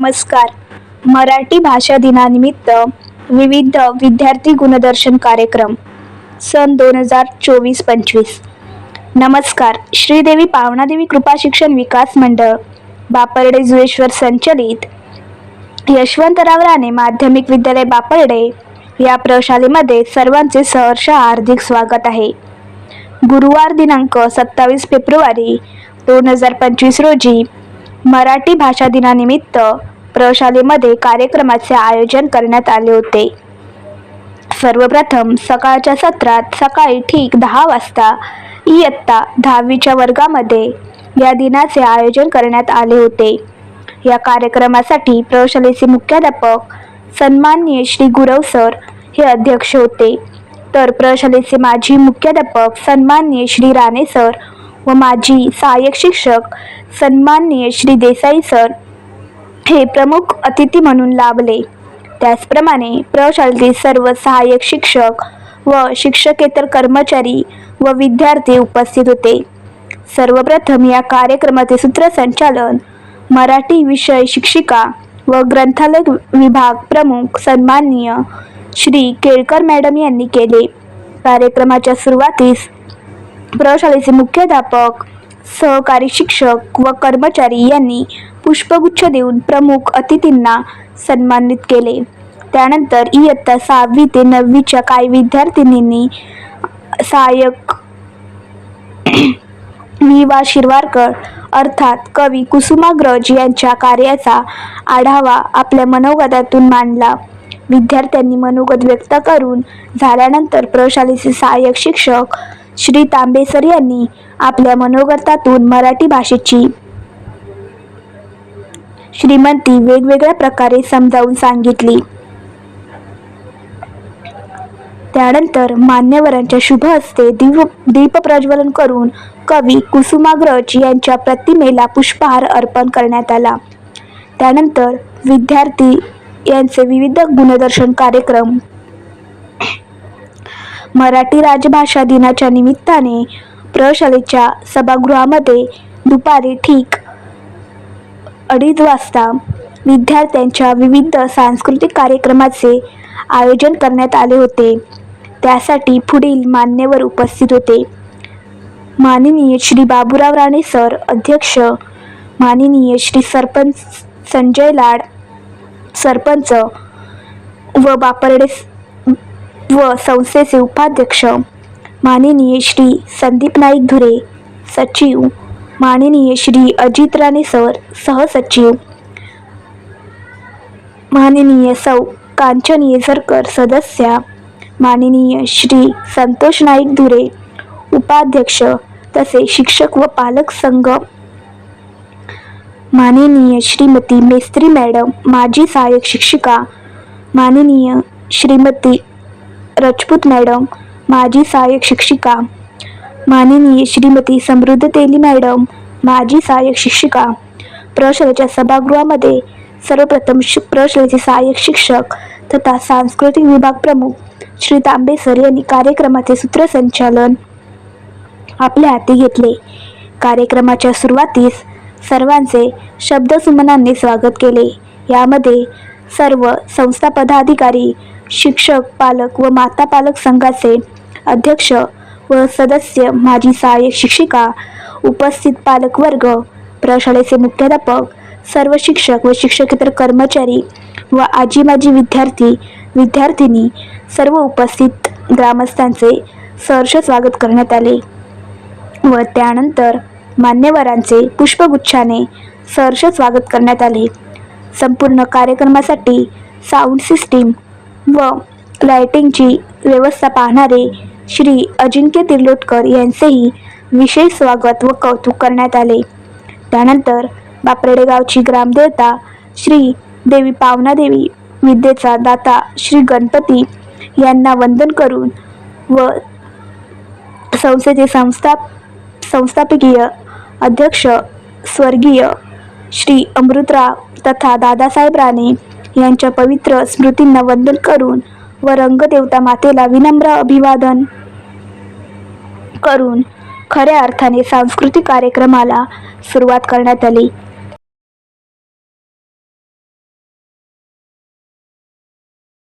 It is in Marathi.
नमस्कार. मराठी भाषा दिनानिमित्त विविध विद्यार्थी गुणदर्शन कार्यक्रम सन दोन हजार चोवीस पंचवीस नमस्कार. श्रीदेवी पावनादेवी कृपा शिक्षण विकास मंडळ बापर्डे जुळेश्वर संचलित यशवंतराव राणे माध्यमिक विद्यालय बापर्डे या प्रशालेमध्ये सर्वांचे सहर्ष हार्दिक स्वागत आहे. गुरुवार दिनांक सत्तावीस फेब्रुवारी दोन हजार पंचवीस रोजी मराठी भाषा दिनानिमित्त प्रशालेमध्ये कार्यक्रमाचे आयोजन करण्यात आले होते. सर्वप्रथम सकाळच्या सत्रात सकाळी ठीक दहा वाजता इयत्ता दहावीच्या वर्गामध्ये या दिनाचे आयोजन करण्यात आले होते. या कार्यक्रमासाठी प्रशालेचे मुख्याध्यापक सन्माननीय श्री गुरव सर हे अध्यक्ष होते. तर प्रशालेचे माजी मुख्याध्यापक सन्माननीय श्री राणे सर व माजी सहाय्यक शिक्षक सन्माननीय श्री देसाई सर हे प्रमुख अतिथी म्हणून लाभले. त्याचप्रमाणे प्रशाळेतील सर्व सहाय्यक शिक्षक व शिक्षकेतर कर्मचारी व विद्यार्थी उपस्थित होते. सर्वप्रथम या कार्यक्रमाचे सूत्रसंचालन मराठी विषय शिक्षिका व ग्रंथालय विभाग प्रमुख सन्माननीय श्री केळकर मॅडम यांनी केले. कार्यक्रमाच्या सुरुवातीस प्रशालेचे मुख्याध्यापक सहकारी शिक्षक व कर्मचारी यांनी पुष्पगुच्छ देऊन प्रमुख अतिथींना सन्मानित केले. त्यानंतर इयत्ता सहावी ते नववीच्या काही विद्यार्थिनींनी सहाय्यक वि वा शिरवारकर अर्थात कवी कुसुमाग्रज यांच्या कार्याचा आढावा आपल्या मनोगतातून मांडला. विद्यार्थ्यांनी मनोगत व्यक्त करून झाल्यानंतर प्रशालेचे सहाय्यक शिक्षक श्री तांबेसर यांनी आपल्या मनोगतातून मराठी भाषेची श्रीमंती वेगवेगळ्या प्रकारे समजावून सांगितली. त्यानंतर मान्यवरांच्या शुभ हस्ते दीप दीप प्रज्वलन करून कवी कुसुमाग्रज यांच्या प्रतिमेला पुष्पहार अर्पण करण्यात आला. त्यानंतर विद्यार्थी यांचे विविध गुणदर्शन कार्यक्रम मराठी राजभाषा दिनाच्या निमित्ताने प्रशालेच्या सभागृहामध्ये दुपारी ठीक अडीच वाजता विद्यार्थ्यांच्या विविध सांस्कृतिक कार्यक्रमाचे आयोजन करण्यात आले होते. त्यासाठी पुढील मान्यवर उपस्थित होते. माननीय श्री बाबूराव राणे सर अध्यक्ष माननीय श्री सरपंच संजय लाड सरपंच व बापर्डे व संस्थेचे उपाध्यक्ष माननीय श्री संदीप नाईक धुरे सचिव माननीय श्री अजित राणे सर सहसचिव माननीय सौ कांचन येझरकर सदस्या माननीय श्री संतोष नाईक धुरे उपाध्यक्ष तसे शिक्षक व पालक संघ माननीय श्रीमती मेस्त्री मॅडम माजी सहाय्यक शिक्षिका माननीय श्रीमती रजपूत मॅडम माजी सहाय्यक शिक्षिका. माननीय श्रीमती समृद्ध तेली मॅडम माजी सहाय्यक शिक्षिका. प्रशालेच्या सभागृहामध्ये सर्वप्रथम शि प्रशालेचे सहाय्यक शिक्षक तथा सांस्कृतिक विभाग प्रमुख श्री तांबे सर यांनी कार्यक्रमाचे सूत्रसंचालन आपल्या हाती घेतले. कार्यक्रमाच्या सुरुवातीस सर्वांचे शब्दसुमनांनी स्वागत केले. यामध्ये सर्व संस्था पदाधिकारी शिक्षक पालक व माता पालक संघाचे अध्यक्ष व सदस्य माजी सहाय्यक शिक्षिका उपस्थित पालकवर्ग प्रशालेचे मुख्याध्यापक सर्व शिक्षक व शिक्षकेतर कर्मचारी व आजी माजी विद्यार्थी विद्यार्थिनी सर्व उपस्थित ग्रामस्थांचे सहर्ष स्वागत करण्यात आले व त्यानंतर मान्यवरांचे पुष्पगुच्छाने सहर्ष स्वागत करण्यात आले. संपूर्ण कार्यक्रमासाठी साऊंड सिस्टीम व लायटिंगची व्यवस्था पाहणारे श्री अजिंक्य तिर्लोटकर यांचेही विशेष स्वागत व कौतुक करण्यात आले. त्यानंतर बापरेडे गावची ग्रामदेवता श्री देवी पावनादेवी विद्येचा दाता श्री गणपती यांना वंदन करून व संस्थेचे संस्था संस्थापकीय अध्यक्ष स्वर्गीय श्री अमृतराव तथा दादासाहेब राणे यांच्या पवित्र स्मृतींना वंदन करून व रंगदेवता मातेला विनम्र अभिवादन करून खऱ्या अर्थाने सांस्कृतिक कार्यक्रमाला सुरुवात करण्यात आली.